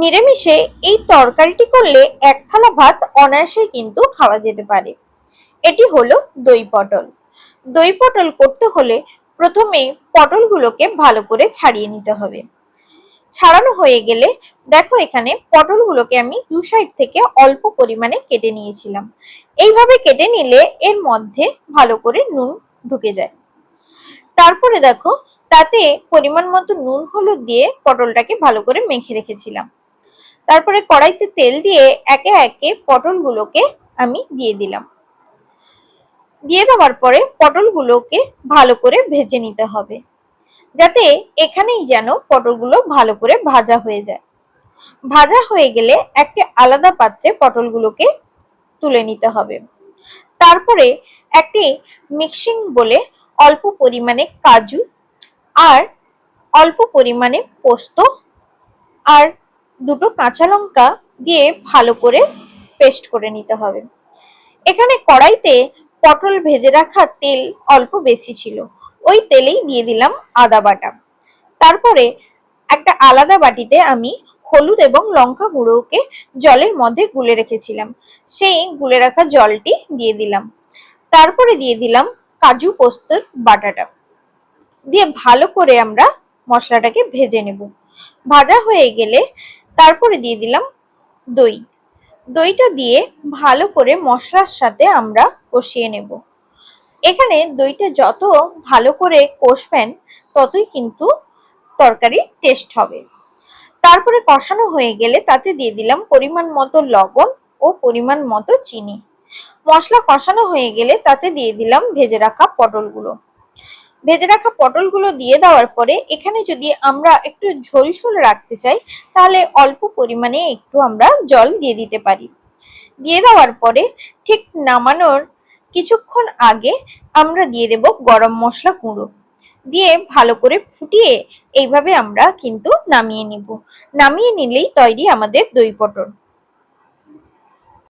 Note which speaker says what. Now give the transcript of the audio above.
Speaker 1: নিরামিষে এই তরকারিটি করলে এক থালা ভাত অনায়াসে কিন্তু খাওয়া যেতে পারে। এটি হলো দই পটল। দই পটল করতে হলে প্রথমে পটলগুলোকে ভালো করে ছাড়িয়ে নিতে হবে। ছাড়ানো হয়ে গেলে দেখো এখানে পটলগুলোকে আমি দু সাইড থেকে অল্প পরিমাণে কেটে নিয়েছিলাম। এইভাবে কেটে নিলে এর মধ্যে ভালো করে নুন ঢুকে যায়। তারপরে দেখো, তাতে পরিমাণ মতো নুন হলুদ দিয়ে পটলটাকে ভালো করে মেখে রেখেছিলাম। তারপরে কড়াইতে তেল দিয়ে একে একে পটলগুলোকে আমি দিয়ে দিলাম। দিয়ে দেওয়ার পরে পটলগুলোকে ভালো করে ভেজে নিতে হবে, যাতে এখানেই যেন পটলগুলো ভালো করে ভাজা হয়ে যায়। ভাজা হয়ে গেলে একটি আলাদা পাত্রে পটলগুলোকে তুলে নিতে হবে। তারপরে একটি মিক্সিং বলে অল্প পরিমাণে কাজু আর অল্প পরিমাণে পোস্ত আর দুটো কাঁচা লঙ্কা দিয়ে ভালো করে পেস্ট করে নিতে হবে। এখানে কড়াইতে পটল ভেজে রাখা তেল অল্প বেশি ছিল। ওই তেলেই দিয়ে দিলাম আদা বাটা। তারপরে একটা আলাদা বাটিতে আমি হলুদ এবং লঙ্কা গুঁড়োকে জলের মধ্যে গুলে রেখেছিলাম। সেই গুলে রাখা জলটি দিয়ে দিলাম। তারপরে দিয়ে দিলাম কাজু পোস্তর বাটাটা। দিয়ে ভালো করে আমরা মশলাটাকে ভেজে নেব। ভাজা হয়ে গেলে তারপরে দিয়ে দিলাম দই। দইটা দিয়ে ভালো করে মশলার সাথে আমরা কষিয়ে নেব। এখানে দইটা যত ভালো করে কষবেন, ততই কিন্তু তরকারি টেস্ট হবে। তারপরে কষানো হয়ে গেলে তাতে দিয়ে দিলাম পরিমাণ মতো লবণ ও পরিমাণ মতো চিনি। মশলা কষানো হয়ে গেলে তাতে দিয়ে দিলাম ভেজে রাখা পটলগুলো। ভেজে রাখা পটলগুলো দিয়ে দেওয়ার পরে এখানে যদি আমরা একটু ঝোল ঝোল রাখতে চাই, তাহলে অল্প পরিমাণে একটু আমরা জল দিয়ে দিতে পারি। দিয়ে দেওয়ার পরে ঠিক নামানোর কিছুক্ষণ আগে আমরা দিয়ে দেব গরম মশলা গুঁড়ো। দিয়ে ভালো করে ফুটিয়ে এইভাবে আমরা কিন্তু নামিয়ে নিব। নামিয়ে নিলেই তৈরি আমাদের দই পটল।